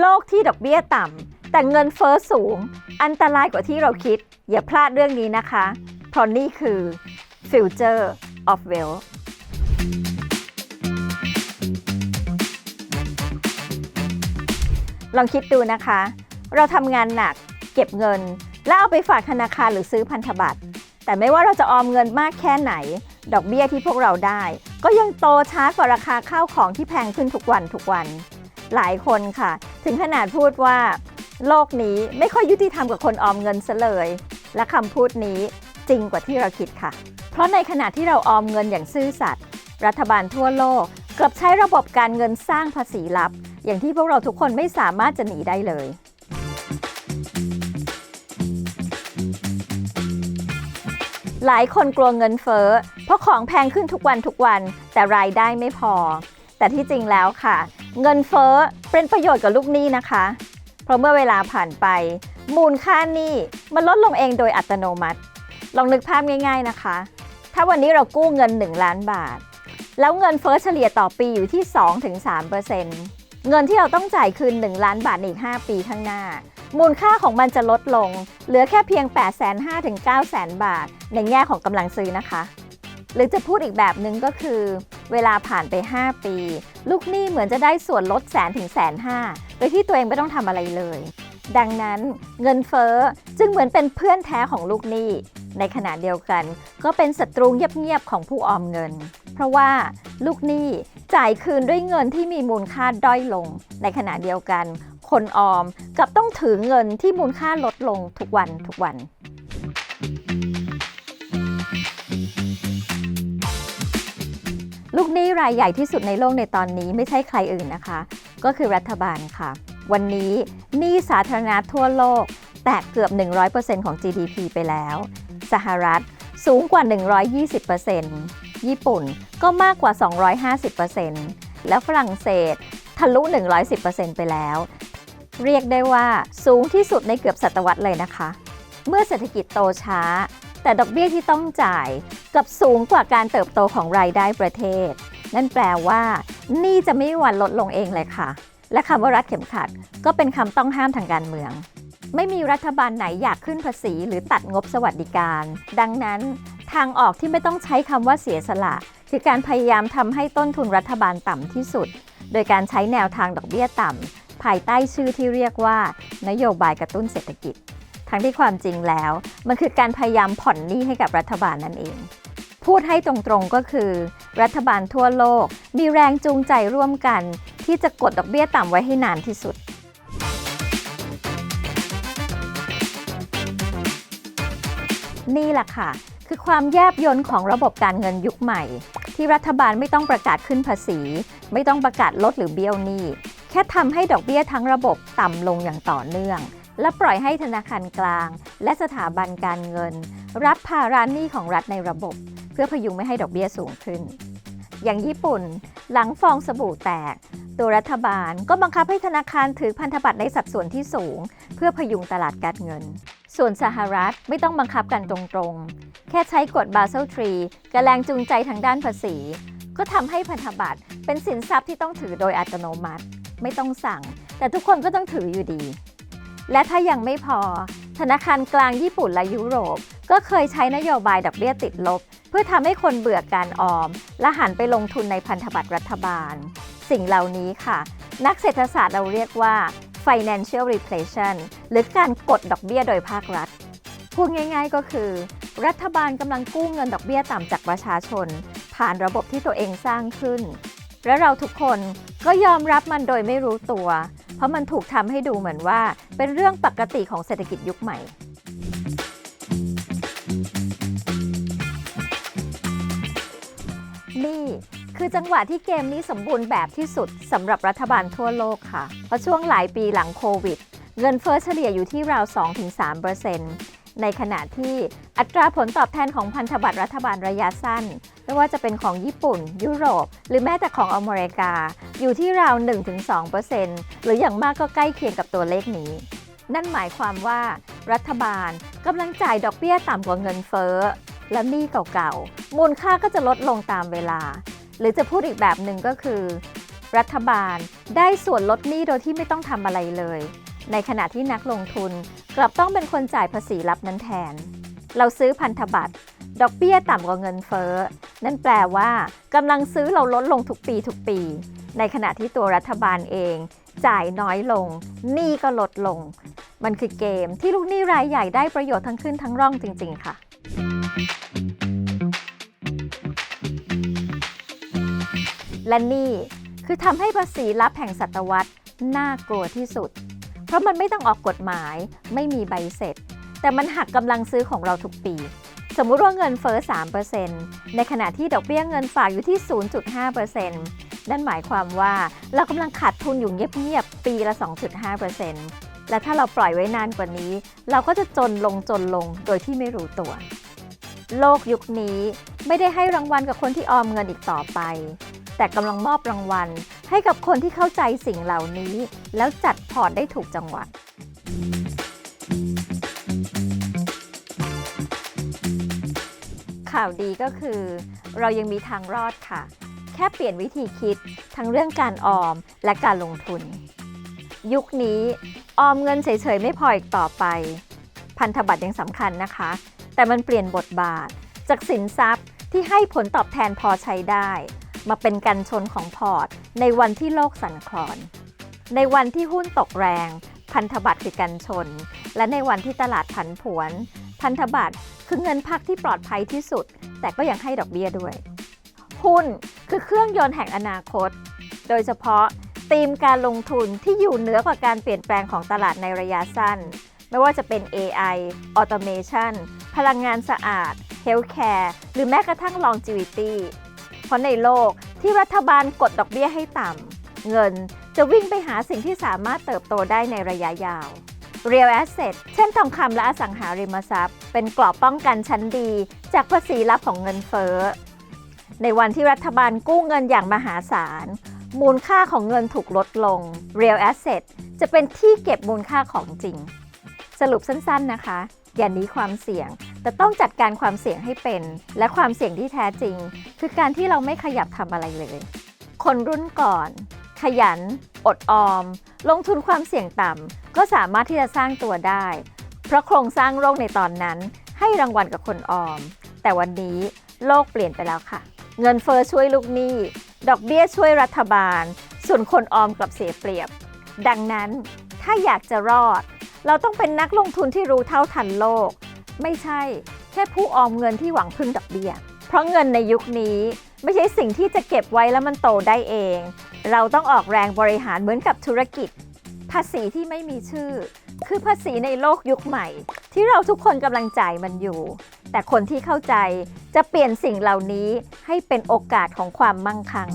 โลกที่ดอกเบี้ยต่ำแต่เงินเฟ้อสูง อันตรายกว่าที่เราคิด อย่าพลาดเรื่องนี้นะคะ เพราะนี่คือ Future of Wealth ลองคิดดูนะคะ เราทำงานหนักเก็บเงิน แล้วเอาไปฝากธนาคารหรือซื้อพันธบัตร แต่ไม่ว่าเราจะออมเงินมากแค่ไหน ดอกเบี้ยที่พวกเราได้ ก็ยังโตช้ากว่าราคาข้าวของที่แพงขึ้นทุกวันทุกวัน หลายคนค่ะ ถึงขนาดพูดว่า โลกนี้ไม่ค่อยยุติธรรมกับคนออมเงินซะเลย และคำพูดนี้จริงกว่าที่เราคิดค่ะ เพราะในขณะที่เราออมเงินอย่างซื่อสัตย์รัฐบาลทั่วโลกกลับใช้ระบบการเงินสร้างภาษีลับ อย่างที่พวกเราทุกคนไม่สามารถจะหนีได้เลย หลายคนกลัวเงินเฟ้อเพราะของแพงขึ้นทุกวันทุกวันแต่รายได้ไม่พอ แต่ที่จริงแล้วค่ะ เงินเฟ้อเป็นประโยชน์กับลูกหนี้นะคะ เพราะเมื่อเวลาผ่านไป มูลค่าหนี้มันลดลงเองโดยอัตโนมัติ ลองนึกภาพง่าย ๆนะคะ ถ้าวันนี้เรากู้เงิน 1 ล้านบาท แล้วเงินเฟ้อเฉลี่ยต่อปีอยู่ที่ 2-3%เงินที่เราต้องจ่ายคืน 1 ล้านบาทในอีก 5 ปีข้างหน้า มูลค่าของมันจะลดลง เหลือแค่เพียง 8 5 0 0 0ถึง9 0 0 0 0 บาท ในแง่ของกำลังซื้อนะคะ หรือจะพูดอีกแบบหนึ่งก็คือ เวลาผ่านไป 5 ปี ลูกหนี้เหมือนจะได้ส่วนลดแสนถึงแสนห้าโดยที่ตัวเองไม่ต้องทำอะไรเลย ดังนั้นเงินเฟ้อจึงเหมือนเป็นเพื่อนแท้ของลูกหนี้ ในขณะเดียวกัน ก็เป็นศัตรูเงียบๆของผู้ออมเงิน เพราะว่าลูกหนี้จ่ายคืนด้วยเงินที่มีมูลค่าด้อยลง ในขณะเดียวกัน คนออมกับต้องถือเงินที่มูลค่าลดลงทุกวันทุกวัน หนี้รายใหญ่ที่สุดในโลกในตอนนี้ไม่ใช่ใครอื่นนะคะ ก็คือรัฐบาลค่ะ วันนี้หนี้สาธารณะทั่วโลก แตะเกือบ 100%ของ GDP ไปแล้ว สหรัฐสูงกว่า 120%ญี่ปุ่นก็มากกว่า 250%แล้วฝรั่งเศสทะลุ 110%ไปแล้ว เรียกได้ว่าสูงที่สุดในเกือบศตวรรษเลยนะคะ เมื่อเศรษฐกิจโตช้า แต่ดอกเบี้ยที่ต้องจ่ายกลับสูงกว่าการเติบโตของรายได้ประเทศ นั่นแปลว่านี่จะไม่มีวันลดลงเองเลยค่ะ และคำว่ารัฐเข็มขัด ก็เป็นคำต้องห้ามทางการเมือง ไม่มีรัฐบาลไหนอยากขึ้นภาษี หรือตัดงบสวัสดิการ ดังนั้น ทางออกที่ไม่ต้องใช้คำว่าเสียสละ คือการพยายามทำให้ต้นทุนรัฐบาลต่ำที่สุด โดยการใช้แนวทางดอกเบี้ยต่ำภายใต้ชื่อที่เรียกว่า นโยบายกระตุ้นเศรษฐกิจ ทั้งที่ความจริงแล้ว มันคือการพยายามผ่อนหนี้ให้กับรัฐบาลนั่นเอง พูดให้ตรงๆก็คือ รัฐบาลทั่วโลก มีแรงจูงใจร่วมกัน ที่จะกดดอกเบี้ยต่ำไว้ให้นานที่สุด นี่แหละค่ะ คือความแยบยลของระบบการเงินยุคใหม่ ที่รัฐบาลไม่ต้องประกาศขึ้นภาษี ไม่ต้องประกาศลดหรือเบี้ยวหนี้แค่ทำให้ดอกเบี้ยทั้งระบบต่ำลงอย่างต่อเนื่อง และปล่อยให้ธนาคารกลาง และสถาบันการเงิน รับภาระหนี้ของรัฐในระบบ เพื่อพยุงไม่ให้ดอกเบี้ยสูงขึ้น อย่างญี่ปุ่นหลังฟองสบู่แตก ตัวรัฐบาลก็บังคับให้ธนาคารถือพันธบัตรในสัดส่วนที่สูง เพื่อพยุงตลาดการเงิน ส่วนสหรัฐไม่ต้องบังคับกันตรงๆ แค่ใช้กฎบาเซลทรีกับแรงจูงใจทางด้านภาษี ก็ทำให้พันธบัตรเป็นสินทรัพย์ที่ต้องถือโดยอัตโนมัติ ไม่ต้องสั่ง แต่ทุกคนก็ต้องถืออยู่ดี และถ้ายังไม่พอ ธนาคารกลางญี่ปุ่นและยุโรป ก็เคยใช้นโยบายดอกเบี้ยติดลบ พื่อทำให้คนเบื่อการออม และหันไปลงทุนในพันธบัตรรัฐบาล สิ่งเหล่านี้ค่ะ นักเศรษฐศาสตร์เราเรียกว่า financial repression หรือการกดดอกเบี้ยโดยภาครัฐ พูดง่ายๆก็คือ รัฐบาลกำลังกู้เงินดอกเบี้ยต่ำจากประชาชน ผ่านระบบที่ตัวเองสร้างขึ้น และเราทุกคนก็ยอมรับมันโดยไม่รู้ตัว เพราะมันถูกทำให้ดูเหมือนว่า เป็นเรื่องปกติของเศรษฐกิจยุคใหม่ นี่ คือจังหวะที่เกมนี้สมบูรณ์แบบที่สุดสำหรับรัฐบาลทั่วโลกค่ะ เพราะช่วงหลายปีหลังโควิด เงินเฟ้อเฉลี่ยอยู่ที่ราว 2-3%ในขณะที่อัตราผลตอบแทนของพันธบัตรรัฐบาลระยะสั้น ไม่ว่าจะเป็นของญี่ปุ่น ยุโรป หรือแม้แต่ของอเมริกา อยู่ที่ราว 1-2%หรืออย่างมากก็ใกล้เคียงกับตัวเลขนี้ นั่นหมายความว่า รัฐบาลกำลังจ่ายดอกเบี้ยต่ำกว่าเงินเฟ้อ และหนี้เก่าๆ มูลค่าก็จะลดลงตามเวลา หรือจะพูดอีกแบบหนึ่งก็คือ รัฐบาลได้ส่วนลดหนี้โดยที่ไม่ต้องทำอะไรเลย ในขณะที่นักลงทุนกลับต้องเป็นคนจ่ายภาษีรับนั้นแทน เราซื้อพันธบัตรดอกเบี้ยต่ำกว่าเงินเฟ้อ นั่นแปลว่ากำลังซื้อเราลดลงทุกปีทุกปี ในขณะที่ตัวรัฐบาลเอง จ่ายน้อยลง หนี้ก็ลดลง มันคือเกมที่ลูกหนี้รายใหญ่ได้ประโยชน์ทั้งขึ้นทั้งร่องจริง ๆ ค่ะ และนี่คือทำให้ภาษีลับแห่งศตวรรษน่ากลัวที่สุด เพราะมันไม่ต้องออกกฎหมายไม่มีใบเสร็จ แต่มันหักกำลังซื้อของเราทุกปี สมมุติว่าเงินเฟ้อ 3%ในขณะที่ดอกเบี้ยเงินฝากอยู่ที่ 0.5%นั่นหมายความว่าเรากำลังขาดทุนอยู่เงียบๆปีละ 2.5%และถ้าเราปล่อยไว้นานกว่านี้ เราก็จะจนลงจนลงโดยที่ไม่รู้ตัว โลกยุคนี้ไม่ได้ให้รางวัลกับคนที่ออมเงินอีกต่อไป แต่กำลังมอบรางวัล ให้กับคนที่เข้าใจสิ่งเหล่านี้ แล้วจัดพอร์ตได้ถูกจังหวะข่าวดีก็คือ เรายังมีทางรอดค่ะ แค่เปลี่ยนวิธีคิดทั้งเรื่องการออมและการลงทุน ยุคนี้ออมเงินเฉยๆไม่พออีกต่อไป พันธบัตรยังสำคัญนะคะ แต่มันเปลี่ยนบทบาท จากสินทรัพย์ที่ให้ผลตอบแทนพอใช้ได้ มาเป็นกันชนของพอร์ต ในวันที่โลกสั่นคลอน ในวันที่หุ้นตกแรง พันธบัตรคือกันชน และในวันที่ตลาดผันผวน พันธบัตรคือเงินพักที่ปลอดภัยที่สุด แต่ก็ยังให้ดอกเบี้ยด้วย หุ้นคือเครื่องยนต์แห่งอนาคต โดยเฉพาะธีมการลงทุนที่อยู่เหนือกว่าการเปลี่ยนแปลงของตลาดในระยะสั้น ไม่ว่าจะเป็น AI Automation พลังงานสะอาด Healthcare หรือแม้กระทั่ง Longevity เพราะในโลกที่รัฐบาลกดดอกเบี้ยให้ต่ำเงินจะวิ่งไปหาสิ่งที่สามารถเติบโตได้ในระยะยาว Real Asset เช่นทองคำและอสังหาริมทรัพย์ เป็นกรอบป้องกันชั้นดี จากภาษีลับของเงินเฟ้อ ในวันที่รัฐบาลกู้เงินอย่างมหาศาล มูลค่าของเงินถูกลดลง Real Asset จะเป็นที่เก็บมูลค่าของจริง สรุปสั้นๆนะคะ อย่าหนีความเสี่ยง แต่ต้องจัดการความเสี่ยงให้เป็น และความเสี่ยงที่แท้จริง คือการที่เราไม่ขยับทำอะไรเลย คนรุ่นก่อน ขยัน อดออม ลงทุนความเสี่ยงต่ำก็สามารถที่จะสร้างตัวได้ เพราะโครงสร้างโลกในตอนนั้น ให้รางวัลกับคนออม แต่วันนี้โลกเปลี่ยนไปแล้วค่ะ เงินเฟอ้อช่วยลูกหนี้ ดอกเบี้ยช่วยรัฐบาล ส่วนคนออมกลับเสียเปรียบ ดังนั้นถ้าอยากจะรอด เราต้องเป็นนักลงทุนที่รู้เท่าทันโลก ไม่ใช่แค่ผู้ออมเงินที่หวังพึ่งดอกเบี้ย เพราะเงินในยุคนี้ไม่ใช่สิ่งที่จะเก็บไว้แล้วมันโตได้เอง เราต้องออกแรงบริหารเหมือนกับธุรกิจ ภาษีที่ไม่มีชื่อ คือภาษีในโลกยุคใหม่ ที่เราทุกคนกำลังจ่ายมันอยู่ แต่คนที่เข้าใจจะเปลี่ยนสิ่งเหล่านี้ให้เป็นโอกาสของความมั่งคั่ง